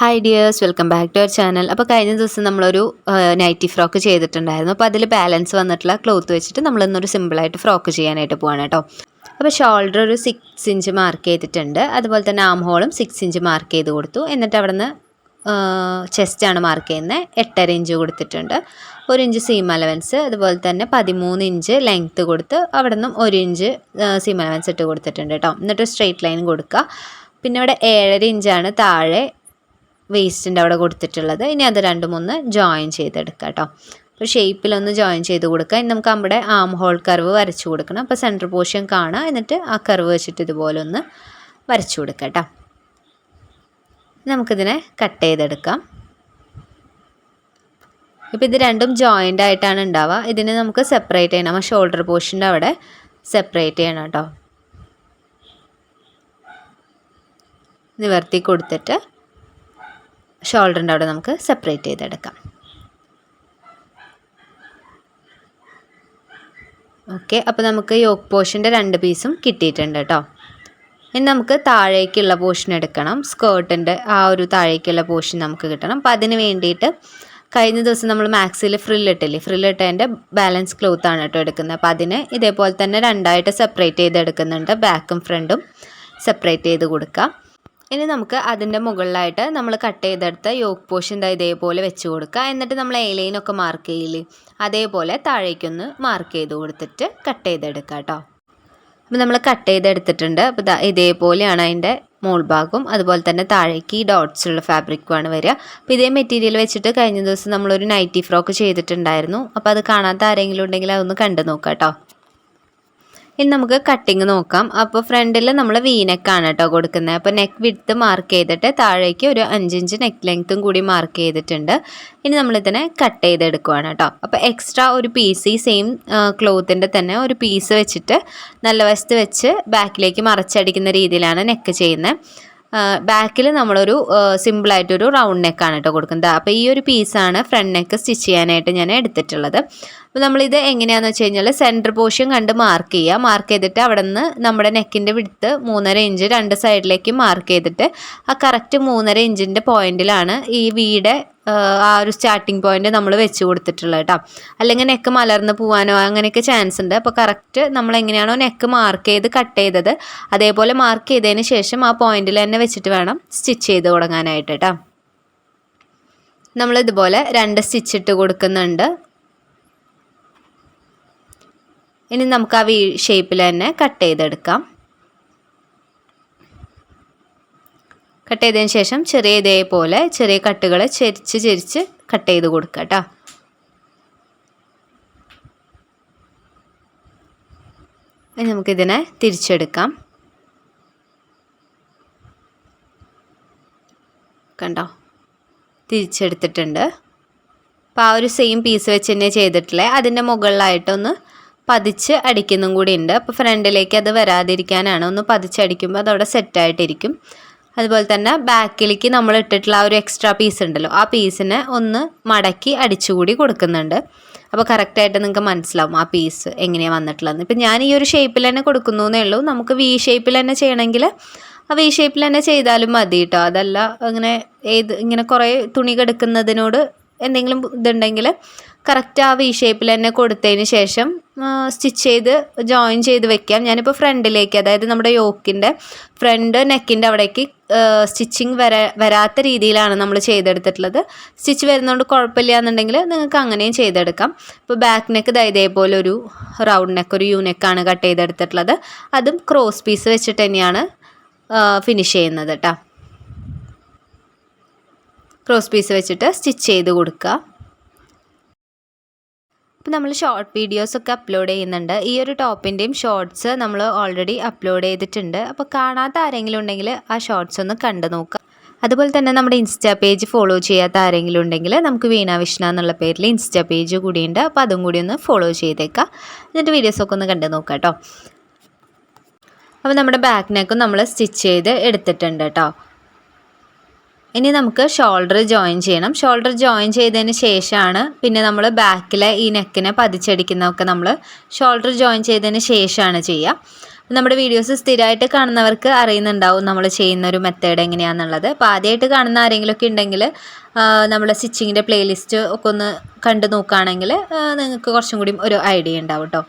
Hi dears welcome back to our channel അപ്പോൾ കഴിഞ്ഞ ദിവസം നമ്മളൊരു നൈറ്റി ഫ്രോക്ക് ചെയ്തിട്ടുണ്ടായിരുന്നു. അപ്പോൾ അതിൽ ബാലൻസ് വന്നിട്ടുള്ള ക്ലോത്ത് വെച്ചിട്ട് നമ്മൾ ഇന്നൊരു സിമ്പിളായിട്ട് ഫ്രോക്ക് ചെയ്യാനായിട്ട് പോവാണ് കേട്ടോ. അപ്പോൾ ഷോൾഡർ ഒരു സിക്സ് ഇഞ്ച് മാർക്ക് ചെയ്തിട്ടുണ്ട്. അതുപോലെ തന്നെ ആം ഹോളും സിക്സ് ഇഞ്ച് മാർക്ക് ചെയ്ത് കൊടുത്തു. എന്നിട്ട് അവിടെ നിന്ന് ചെസ്റ്റാണ് മാർക്ക് ചെയ്യുന്നത് എട്ടര ഇഞ്ച് കൊടുത്തിട്ടുണ്ട്. ഒരു ഇഞ്ച് സീം അലവൻസ് അതുപോലെ തന്നെ പതിമൂന്ന് ഇഞ്ച് ലെങ്ത്ത് കൊടുത്ത് അവിടെ നിന്നും ഒരു ഇഞ്ച് സീം അലവൻസ് ഇട്ട് കൊടുത്തിട്ടുണ്ട് കേട്ടോ. എന്നിട്ട് സ്ട്രെയിറ്റ് ലൈൻ കൊടുക്കുക. പിന്നെ ഇവിടെ ഏഴര ഇഞ്ചാണ് താഴെ വേസ്റ്റിന്റെ അവിടെ കൊടുത്തിട്ടുള്ളത്. ഇനി അത് രണ്ടും ഒന്ന് ജോയിൻ ചെയ്തെടുക്കുക കേട്ടോ അപ്പോൾ ഷേപ്പിലൊന്ന് ജോയിൻ ചെയ്ത് കൊടുക്കുക. ഇനി നമുക്ക് നമ്മുടെ ആം ഹോൾ കർവ് വരച്ചു കൊടുക്കണം. അപ്പോൾ സെന്റർ പോർഷൻ കാണുക. എന്നിട്ട് ആ കർവ് വെച്ചിട്ട് ഇതുപോലെ ഒന്ന് വരച്ചു കൊടുക്കുക കേട്ടോ നമുക്കിതിനെ കട്ട് ചെയ്തെടുക്കാം. ഇപ്പോൾ ഇത് രണ്ടും ജോയിന്റ് ആയിട്ടാണ് ഉണ്ടാവുക. ഇതിനെ നമുക്ക് സെപ്പറേറ്റ് ചെയ്യണം. ആ ഷോൾഡർ പോർഷന്റെ അവിടെ സെപ്പറേറ്റ് ചെയ്യണം കേട്ടോ നിവർത്തി കൊടുത്തിട്ട് ഷോൾഡറിന്റെ അവിടെ നമുക്ക് സെപ്പറേറ്റ് ചെയ്തെടുക്കാം. ഓക്കെ അപ്പോൾ നമുക്ക് യോക്ക് പോർഷന്റെ രണ്ട് പീസും കിട്ടിയിട്ടുണ്ട് കേട്ടോ. ഇനി നമുക്ക് താഴേക്കുള്ള പോർഷൻ എടുക്കണം. സ്കേർട്ടിന്റെ ആ ഒരു താഴേക്കുള്ള പോർഷൻ നമുക്ക് കിട്ടണം. അപ്പോൾ അതിന് വേണ്ടിയിട്ട് കഴിഞ്ഞ ദിവസം നമ്മൾ മാക്സിൽ ഫ്രില്ലിട്ടില്ലേ ഫ്രില്ലിട്ടതിന്റെ ബാലൻസ് ക്ലോത്ത് ആണ് കേട്ടോ എടുക്കുന്നത്. അപ്പോൾ അതിന് ഇതേപോലെ തന്നെ രണ്ടായിട്ട് സെപ്പറേറ്റ് ചെയ്ത് എടുക്കുന്നുണ്ട് ബാക്കും ഫ്രണ്ടും സെപ്പറേറ്റ് ചെയ്ത് കൊടുക്കുക ഇനി നമുക്ക് അതിന്റെ മുകളിലായിട്ട് നമ്മൾ കട്ട് ചെയ്തെടുത്ത യോക്ക് പോഷൻ ഇതാ ഇതേപോലെ വെച്ച് കൊടുക്കുക എന്നിട്ട് നമ്മൾ ഏലൈനൊക്കെ മാർക്ക് ചെയ്യില്ലേ അതേപോലെ താഴേക്കൊന്ന് മാർക്ക് ചെയ്ത് കൊടുത്തിട്ട് കട്ട് ചെയ്തെടുക്കുക കേട്ടോ അപ്പോൾ നമ്മൾ കട്ട് ചെയ്തെടുത്തിട്ടുണ്ട്. അപ്പോൾ ഇതാ ഇതേപോലെയാണ് അതിന്റെ മോൾ ഭാഗവും. അതുപോലെ തന്നെ താഴേക്ക് ഈ ഡോട്ട്സ് ഉള്ള ഫാബ്രിക്കുമാണ് വരിക. അപ്പോൾ ഇതേ മെറ്റീരിയൽ വെച്ചിട്ട് കഴിഞ്ഞ ദിവസം നമ്മളൊരു നൈറ്റി ഫ്രോക്ക് ചെയ്തിട്ടുണ്ടായിരുന്നു. അപ്പോൾ അത് കാണാത്ത ആരെങ്കിലും ഉണ്ടെങ്കിൽ അതൊന്ന് കണ്ടു നോക്കാം കേട്ടോ ഇനി നമുക്ക് കട്ടിങ് നോക്കാം. അപ്പോൾ ഫ്രണ്ടിൽ നമ്മൾ വീനെക്കാണ് കേട്ടോ കൊടുക്കുന്നത്. അപ്പോൾ നെക്ക് വിടുത്ത് മാർക്ക് ചെയ്തിട്ട് താഴേക്ക് ഒരു അഞ്ചിഞ്ച് നെക്ക് ലെങ്ത്തും കൂടി മാർക്ക് ചെയ്തിട്ടുണ്ട്. ഇനി നമ്മളിതിനെ കട്ട് ചെയ്തെടുക്കുവാണ് കേട്ടോ അപ്പോൾ എക്സ്ട്രാ ഒരു പീസ് ഈ സെയിം ക്ലോത്തിന്റെ തന്നെ ഒരു പീസ് വെച്ചിട്ട് നല്ല വശത്ത് വെച്ച് ബാക്കിലേക്ക് മറച്ചടിക്കുന്ന രീതിയിലാണ് നെക്ക് ചെയ്യുന്നത്. ബാക്കിൽ നമ്മളൊരു സിമ്പിളായിട്ടൊരു റൗണ്ട് നെക്കാണ് കേട്ടോ കൊടുക്കുന്നത്. അപ്പോൾ ഈ ഒരു പീസാണ് ഫ്രണ്ട് നെക്ക് സ്റ്റിച്ച് ചെയ്യാനായിട്ട് ഞാൻ എടുത്തിട്ടുള്ളത്. അപ്പോൾ നമ്മളിത് എങ്ങനെയാണെന്ന് വെച്ച് കഴിഞ്ഞാൽ സെന്റർ പോർഷൻ കണ്ട് മാർക്ക് ചെയ്യുക മാർക്ക് ചെയ്തിട്ട് അവിടെ നിന്ന് നമ്മുടെ നെക്കിന്റെ വിടുത്ത് മൂന്നര ഇഞ്ച് രണ്ട് സൈഡിലേക്ക് മാർക്ക് ചെയ്തിട്ട് ആ കറക്റ്റ് മൂന്നര ഇഞ്ചിന്റെ പോയിന്റിലാണ് ഈ വീടെ ആ ഒരു സ്റ്റാർട്ടിങ് പോയിന്റ് നമ്മൾ വെച്ച് കൊടുത്തിട്ടുള്ളത് കേട്ടോ. അല്ലെങ്കിൽ നെക്ക് മലർന്ന് പോകാനോ അങ്ങനെയൊക്കെ ചാൻസ് ഉണ്ട്. അപ്പോൾ കറക്റ്റ് നമ്മൾ എങ്ങനെയാണോ നെക്ക് മാർക്ക് ചെയ്ത് കട്ട് ചെയ്തത് അതേപോലെ മാർക്ക് ചെയ്തതിന് ശേഷം ആ പോയിന്റിൽ തന്നെ വെച്ചിട്ട് വേണം സ്റ്റിച്ച് ചെയ്ത് തുടങ്ങാനായിട്ട് കേട്ടോ. നമ്മൾ ഇതുപോലെ രണ്ട് സ്റ്റിച്ച് ഇട്ട് കൊടുക്കുന്നുണ്ട്. ഇനി നമുക്ക് ആ വീ ഷേപ്പിൽ തന്നെ കട്ട് ചെയ്തെടുക്കാം. കട്ട് ചെയ്തതിന് ശേഷം ചെറിയ ഇതേപോലെ ചെറിയ കട്ടുകൾ ചെരിച്ച് ചെരിച്ച് കട്ട് ചെയ്ത് കൊടുക്കുക കേട്ടോ നമുക്കിതിനെ തിരിച്ചെടുക്കാം. കണ്ടോ? തിരിച്ചെടുത്തിട്ടുണ്ട്. അപ്പോൾ ആ ഒരു സെയിം പീസ് വെച്ച് തന്നെ ചെയ്തിട്ടില്ലേ? അതിന്റെ മുകളിലായിട്ടൊന്ന് പതിച്ച് അടിക്കുന്നും കൂടി ഉണ്ട്. അപ്പോൾ ഫ്രണ്ടിലേക്ക് അത് വരാതിരിക്കാനാണ്. ഒന്ന് പതിച്ചടിക്കുമ്പോൾ അതവിടെ സെറ്റായിട്ടിരിക്കും അതുപോലെ തന്നെ ബാക്കിലേക്ക് നമ്മൾ ഇട്ടിട്ടുള്ള ആ ഒരു എക്സ്ട്രാ പീസ് ഉണ്ടല്ലോ. ആ പീസിനെ ഒന്ന് മടക്കി അടിച്ചുകൂടി കൊടുക്കുന്നുണ്ട്. അപ്പോൾ കറക്റ്റായിട്ട് നിങ്ങൾക്ക് മനസ്സിലാവും ആ പീസ് എങ്ങനെയാണ് വന്നിട്ടുള്ളതെന്ന്. ഇപ്പം ഞാൻ ഈ ഒരു ഷേപ്പിൽ തന്നെ കൊടുക്കുന്നു എന്നേ ഉള്ളൂ. നമുക്ക് വി ഷേപ്പിൽ തന്നെ ചെയ്യണമെങ്കിൽ ആ വി ഷേപ്പിൽ തന്നെ ചെയ്താലും മതി കേട്ടോ. അതല്ല അങ്ങനെ ഏത് ഇങ്ങനെ കുറേ തുണി കെടുക്കുന്നതിനോട് എന്തെങ്കിലും ഇതുണ്ടെങ്കിൽ കറക്റ്റ് ആ വി ഷേപ്പിൽ തന്നെ കൊടുത്തതിന് ശേഷം സ്റ്റിച്ച് ചെയ്ത് ജോയിൻ ചെയ്ത് വെക്കാം. ഞാനിപ്പോൾ ഫ്രണ്ടിലേക്ക് അതായത് നമ്മുടെ യോക്കിന്റെ ഫ്രണ്ട് നെക്കിന്റെ അവിടേക്ക് സ്റ്റിച്ചിങ് വരാ വരാത്ത രീതിയിലാണ് നമ്മൾ ചെയ്തെടുത്തിട്ടുള്ളത്. സ്റ്റിച്ച് വരുന്നതുകൊണ്ട് കുഴപ്പമില്ല എന്നുണ്ടെങ്കിൽ നിങ്ങൾക്ക് അങ്ങനെയും ചെയ്തെടുക്കാം. ഇപ്പോൾ ബാക്ക് നെക്ക് ഇതേപോലെ ഒരു റൗണ്ട് നെക്ക് ഒരു യു നെക്കാണ് കട്ട് ചെയ്തെടുത്തിട്ടുള്ളത്. അതും ക്രോസ് പീസ് വെച്ചിട്ട് തന്നെയാണ് ഫിനിഷ് ചെയ്യുന്നത് കേട്ടോ ക്രോസ് പീസ് വെച്ചിട്ട് സ്റ്റിച്ച് ചെയ്ത് കൊടുക്കുക. അപ്പോൾ നമ്മൾ ഷോർട്ട് വീഡിയോസൊക്കെ അപ്ലോഡ് ചെയ്യുന്നുണ്ട്. ഈ ഒരു ടോപ്പിന്റെയും ഷോർട്സ് നമ്മൾ ഓൾറെഡി അപ്ലോഡ് ചെയ്തിട്ടുണ്ട്. അപ്പോൾ കാണാത്ത ആരെങ്കിലും ഉണ്ടെങ്കിൽ ആ ഷോർട്സ് ഒന്ന് കണ്ടു നോക്കാം അതുപോലെ തന്നെ നമ്മുടെ ഇൻസ്റ്റാ പേജ് ഫോളോ ചെയ്യാത്ത ആരെങ്കിലും ഉണ്ടെങ്കിൽ നമുക്ക് വീണ വിഷ്ണ എന്നുള്ള പേരിൽ ഇൻസ്റ്റാ പേജ് കൂടിയുണ്ട്. അപ്പോൾ അതും കൂടി ഒന്ന് ഫോളോ ചെയ്തേക്കാം എന്നിട്ട് വീഡിയോസൊക്കെ ഒന്ന് കണ്ടു നോക്കാം കേട്ടോ. അപ്പോൾ നമ്മുടെ ബാക്ക് നമ്മൾ സ്റ്റിച്ച് ചെയ്ത് എടുത്തിട്ടുണ്ട് കേട്ടോ. ഇനി നമുക്ക് ഷോൾഡർ ജോയിൻ ചെയ്യണം. ഷോൾഡർ ജോയിൻ ചെയ്തതിന് ശേഷമാണ് പിന്നെ നമ്മൾ ബാക്കിലെ ഈ നെക്കിനെ പതിച്ചടിക്കുന്നതൊക്കെ നമ്മൾ ഷോൾഡർ ജോയിൻ ചെയ്തതിന് ശേഷമാണ് ചെയ്യുക. നമ്മുടെ വീഡിയോസ് സ്ഥിരമായിട്ട് കാണുന്നവർക്ക് അറിയുന്നുണ്ടാവും നമ്മൾ ചെയ്യുന്ന ഒരു മെത്തേഡ് എങ്ങനെയാണെന്നുള്ളത് അപ്പോൾ ആദ്യമായിട്ട് കാണുന്ന ആരെങ്കിലുമൊക്കെ ഉണ്ടെങ്കിൽ നമ്മുടെ സ്റ്റിച്ചിങ്ങിന്റെ പ്ലേലിസ്റ്റ് ഒക്കെ ഒന്ന് കണ്ടു നോക്കുകയാണെങ്കിൽ നിങ്ങൾക്ക് കുറച്ചും കൂടി ഒരു ഐഡിയ ഉണ്ടാവും കേട്ടോ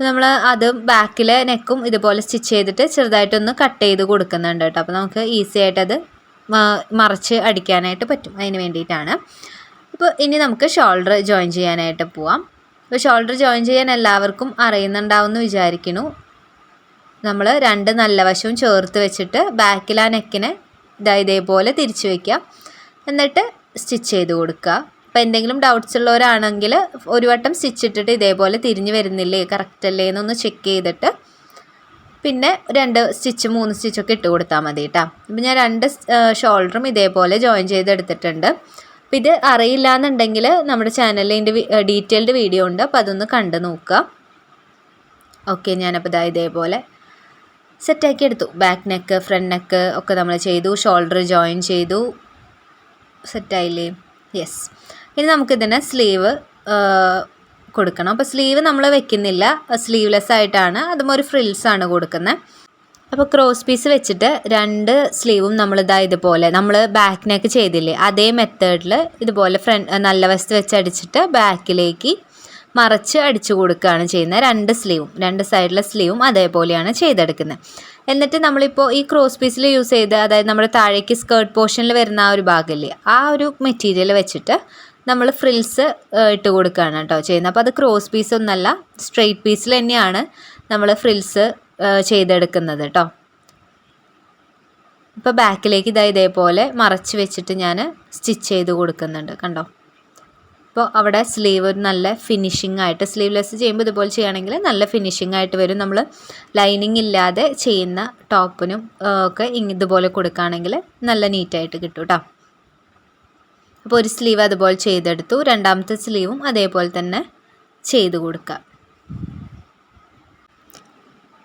നമ്മൾ അത് ബാക്കിലെ നെക്കും ഇതുപോലെ സ്റ്റിച്ച് ചെയ്തിട്ട് ചെറുതായിട്ടൊന്ന് കട്ട് ചെയ്ത് കൊടുക്കുന്നുണ്ട് കേട്ടോ അപ്പോൾ നമുക്ക് ഈസി ആയിട്ടത് മറിച്ച് അടിക്കാനായിട്ട് പറ്റും. അതിന് വേണ്ടിയിട്ടാണ്. അപ്പോൾ ഇനി നമുക്ക് ഷോൾഡർ ജോയിൻ ചെയ്യാനായിട്ട് പോവാം. അപ്പോൾ ഷോൾഡർ ജോയിൻ ചെയ്യാൻ എല്ലാവർക്കും അറിയുന്നുണ്ടാവും എന്ന് വിചാരിക്കുന്നു. നമ്മൾ രണ്ട് നല്ല വശവും ചേർത്ത് വെച്ചിട്ട് ബാക്കിൽ ആ നെക്കിനെ ഇതാ ഇതേപോലെ തിരിച്ചു വയ്ക്കുക എന്നിട്ട് സ്റ്റിച്ച് ചെയ്ത് കൊടുക്കുക. അപ്പോൾ എന്തെങ്കിലും ഡൗട്ട്സ് ഉള്ളവരാണെങ്കിൽ ഒരു വട്ടം സ്റ്റിച്ച് ഇട്ടിട്ട് ഇതേപോലെ തിരിഞ്ഞ് വരുന്നില്ലേ? കറക്റ്റ് അല്ലേ എന്നൊന്ന് ചെക്ക് ചെയ്തിട്ട് പിന്നെ രണ്ട് സ്റ്റിച്ച് മൂന്ന് സ്റ്റിച്ചൊക്കെ ഇട്ട് കൊടുത്താൽ മതി കേട്ടോ അപ്പം ഞാൻ രണ്ട് ഷോൾഡറും ഇതേപോലെ ജോയിൻ ചെയ്തെടുത്തിട്ടുണ്ട്. അപ്പം ഇത് അറിയില്ല എന്നുണ്ടെങ്കിൽ നമ്മുടെ ചാനലിൽ ഇതിന്റെ ഡീറ്റെയിൽഡ് വീഡിയോ ഉണ്ട്. അപ്പോൾ അതൊന്ന് കണ്ട് നോക്കുക. ഓക്കെ ഞാനപ്പോൾ ഇതാ ഇതേപോലെ സെറ്റാക്കി എടുത്തു. ബാക്ക് നെക്ക് ഫ്രണ്ട് നെക്ക് ഒക്കെ നമ്മൾ ചെയ്തു. ഷോൾഡർ ജോയിൻ ചെയ്തു. സെറ്റായില്ലേ യെസ് ഇനി നമുക്കിതിനെ സ്ലീവ് കൊടുക്കണം. അപ്പോൾ സ്ലീവ് നമ്മൾ വെക്കുന്നില്ല. സ്ലീവ്ലെസ് ആയിട്ടാണ്. അതും ഒരു ഫ്രിൽസ് ആണ് കൊടുക്കുന്നത് അപ്പോൾ ക്രോസ് പീസ് വെച്ചിട്ട് രണ്ട് സ്ലീവും നമ്മൾ ഇതാ ഇതുപോലെ നമ്മൾ ബാക്ക് ചെയ്തില്ലേ അതേ മെത്തേഡിൽ ഇതുപോലെ ഫ്രണ്ട് നല്ല വസ്തു വെച്ച് അടിച്ചിട്ട് ബാക്കിലേക്ക് മറച്ച് അടിച്ചു കൊടുക്കുകയാണ് ചെയ്യുന്നത് രണ്ട് സ്ലീവും രണ്ട് സൈഡിലെ സ്ലീവും അതേപോലെയാണ് ചെയ്തെടുക്കുന്നത് എന്നിട്ട് നമ്മളിപ്പോൾ ഈ ക്രോസ് പീസിൽ യൂസ് ചെയ്ത് അതായത് നമ്മുടെ താഴേക്ക് സ്കേർട്ട് പോർഷനിൽ വരുന്ന ആ ഒരു ഭാഗമില്ലേ ആ ഒരു മെറ്റീരിയൽ വെച്ചിട്ട് നമ്മൾ ഫ്രിൽസ് ഇട്ട് കൊടുക്കുകയാണ് കേട്ടോ ചെയ്യുന്നത്. അപ്പോൾ അത് ക്രോസ് പീസ് ഒന്നല്ല സ്ട്രെയിറ്റ് പീസിൽ തന്നെയാണ് നമ്മൾ ഫ്രിൽസ് ചെയ്തെടുക്കുന്നത് കേട്ടോ ഇപ്പോൾ ബാക്കിലേക്ക് ഇതാ ഇതേപോലെ മറച്ച് വെച്ചിട്ട് ഞാൻ സ്റ്റിച്ച് ചെയ്ത് കൊടുക്കുന്നുണ്ട് കണ്ടോ? അപ്പോൾ അവിടെ സ്ലീവ് ഒരു നല്ല ഫിനിഷിംഗ് ആയിട്ട് സ്ലീവ്ലെസ് ചെയ്യുമ്പോൾ ഇതുപോലെ ചെയ്യുകയാണെങ്കിൽ നല്ല ഫിനിഷിംഗ് ആയിട്ട് വരും. നമ്മൾ ലൈനിങ് ഇല്ലാതെ ചെയ്യുന്ന ടോപ്പിനും ഒക്കെ ഇതുപോലെ കൊടുക്കുകയാണെങ്കിൽ നല്ല നീറ്റായിട്ട് കിട്ടും കേട്ടോ അപ്പോൾ ഒരു സ്ലീവ് അതുപോലെ ചെയ്തെടുത്തു. രണ്ടാമത്തെ സ്ലീവും അതേപോലെ തന്നെ ചെയ്ത് കൊടുക്കുക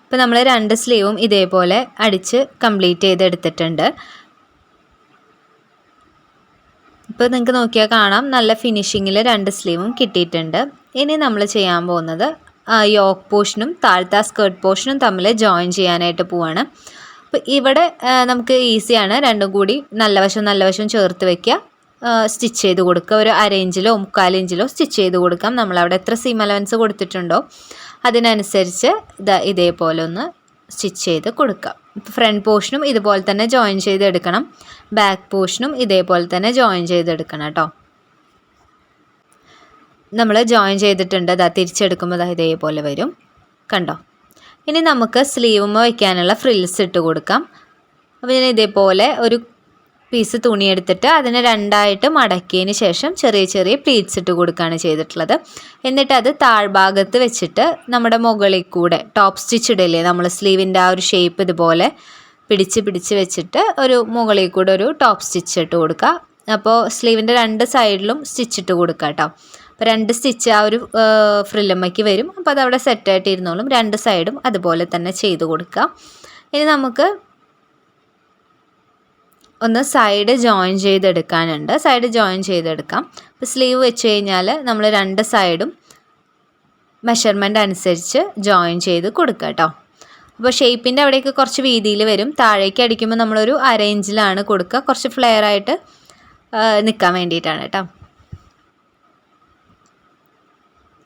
ഇപ്പോൾ നമ്മൾ രണ്ട് സ്ലീവും ഇതേപോലെ അടിച്ച് കംപ്ലീറ്റ് ചെയ്തെടുത്തിട്ടുണ്ട്. ഇപ്പോൾ നിങ്ങൾക്ക് നോക്കിയാൽ കാണാം. നല്ല ഫിനിഷിങ്ങിൽ രണ്ട് സ്ലീവും കിട്ടിയിട്ടുണ്ട്. ഇനി നമ്മൾ ചെയ്യാൻ പോകുന്നത് യോക്ക് പോർഷനും താഴ്ത്ത സ്കേർട്ട് പോർഷനും തമ്മിൽ ജോയിൻ ചെയ്യാനായിട്ട് പോവാണ്. അപ്പോൾ ഇവിടെ നമുക്ക് ഈസിയാണ് രണ്ടും കൂടി നല്ല വശം നല്ല വശം ചേർത്ത് വെക്കുക സ്റ്റിച്ച് ചെയ്ത് കൊടുക്കുക. ഒരു അര ഇഞ്ചിലോ മുക്കാൽ ഇഞ്ചിലോ സ്റ്റിച്ച് ചെയ്ത് കൊടുക്കാം. നമ്മളവിടെ എത്ര സീം അലവൻസ് കൊടുത്തിട്ടുണ്ടോ? അതിനനുസരിച്ച് ഇതാ ഇതേപോലെ ഒന്ന് സ്റ്റിച്ച് ചെയ്ത് കൊടുക്കാം. ഫ്രണ്ട് പോർഷനും ഇതുപോലെ തന്നെ ജോയിൻ ചെയ്തെടുക്കണം ബാക്ക് പോർഷനും ഇതേപോലെ തന്നെ ജോയിൻ ചെയ്തെടുക്കണം കേട്ടോ. നമ്മൾ ജോയിൻ ചെയ്തിട്ടുണ്ട്. അതാ തിരിച്ചെടുക്കുമ്പോൾ അതാ ഇതേപോലെ വരും. കണ്ടോ? ഇനി നമുക്ക് സ്ലീവുമ്മ വയ്ക്കാനുള്ള ഫ്രിൽസ് ഇട്ട് കൊടുക്കാം. അപ്പോൾ ഞാൻ ഇതേപോലെ ഒരു പീസ് തുണിയെടുത്തിട്ട് അതിനെ രണ്ടായിട്ട് മടക്കിയതിന് ശേഷം ചെറിയ ചെറിയ പ്ലീറ്റ്സ് ഇട്ട് കൊടുക്കുകയാണ് ചെയ്തിട്ടുള്ളത്. എന്നിട്ട് അത് താഴ്ഭാഗത്ത് വെച്ചിട്ട് നമ്മുടെ മുകളിൽ കൂടെ ടോപ്പ് സ്റ്റിച്ച് ഇടില്ലേ നമ്മൾ സ്ലീവിന്റെ ആ ഒരു ഷേപ്പ് ഇതുപോലെ പിടിച്ച് പിടിച്ച് വെച്ചിട്ട് ഒരു മുകളിൽ കൂടെ ഒരു ടോപ്പ് സ്റ്റിച്ച് ഇട്ട് കൊടുക്കുക. അപ്പോൾ സ്ലീവിന്റെ രണ്ട് സൈഡിലും സ്റ്റിച്ച് ഇട്ട് കൊടുക്കുക കേട്ടോ. അപ്പോൾ രണ്ട് സ്റ്റിച്ച് ആ ഒരു ഫ്രില്ലമ്മയ്ക്ക് വരും. അപ്പോൾ അതവിടെ സെറ്റായിട്ട് ഇരുന്നോളും രണ്ട് സൈഡും അതുപോലെ തന്നെ ചെയ്ത് കൊടുക്കുക. ഇനി നമുക്ക് ഒന്ന് സൈഡ് ജോയിൻ ചെയ്തെടുക്കാനുണ്ട്. സൈഡ് ജോയിൻ ചെയ്തെടുക്കാം. അപ്പോൾ സ്ലീവ് വെച്ച് കഴിഞ്ഞാൽ നമ്മൾ രണ്ട് സൈഡും മെഷർമെന്റ് അനുസരിച്ച് ജോയിൻ ചെയ്ത് കൊടുക്കുക കേട്ടോ അപ്പോൾ ഷേപ്പിന്റെ അവിടേക്ക് കുറച്ച് വീതിയിൽ വരും. താഴേക്ക് അടിക്കുമ്പോൾ നമ്മളൊരു അറേഞ്ചിലാണ് കൊടുക്കുക. കുറച്ച് ഫ്ലെയർ ആയിട്ട് നിൽക്കാൻ വേണ്ടിയിട്ടാണ് കേട്ടോ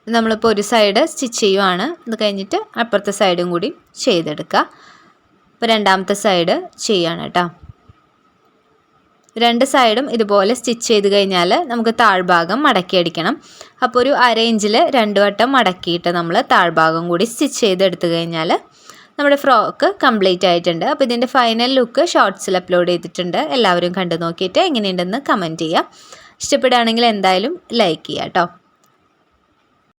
നമ്മളിപ്പോൾ ഒരു സൈഡ് സ്റ്റിച്ച് ചെയ്യുവാണ്. അത് കഴിഞ്ഞിട്ട് അപ്പുറത്തെ സൈഡും കൂടി ചെയ്തെടുക്കുക. അപ്പോൾ രണ്ടാമത്തെ സൈഡ് ചെയ്യാണ് കേട്ടോ രണ്ട് സൈഡും ഇതുപോലെ സ്റ്റിച്ച് ചെയ്ത് കഴിഞ്ഞാൽ നമുക്ക് താഴ്ഭാഗം മടക്കി അടിക്കണം. അപ്പോൾ ഒരു അര ഇഞ്ചിൽ രണ്ട് വട്ടം മടക്കിയിട്ട് നമ്മൾ താഴ്ഭാഗം കൂടി സ്റ്റിച്ച് ചെയ്തെടുത്ത് കഴിഞ്ഞാൽ നമ്മുടെ ഫ്രോക്ക് കംപ്ലീറ്റ് ആയിട്ടുണ്ട്. അപ്പോൾ ഇതിന്റെ ഫൈനൽ ലുക്ക് ഷോർട്സിൽ അപ്ലോഡ് ചെയ്തിട്ടുണ്ട്. എല്ലാവരും കണ്ടു നോക്കിയിട്ട് എങ്ങനെയുണ്ടെന്ന് കമന്റ് ചെയ്യുക ഇഷ്ടപ്പെടുകയാണെങ്കിൽ എന്തായാലും ലൈക്ക് ചെയ്യാം കേട്ടോ.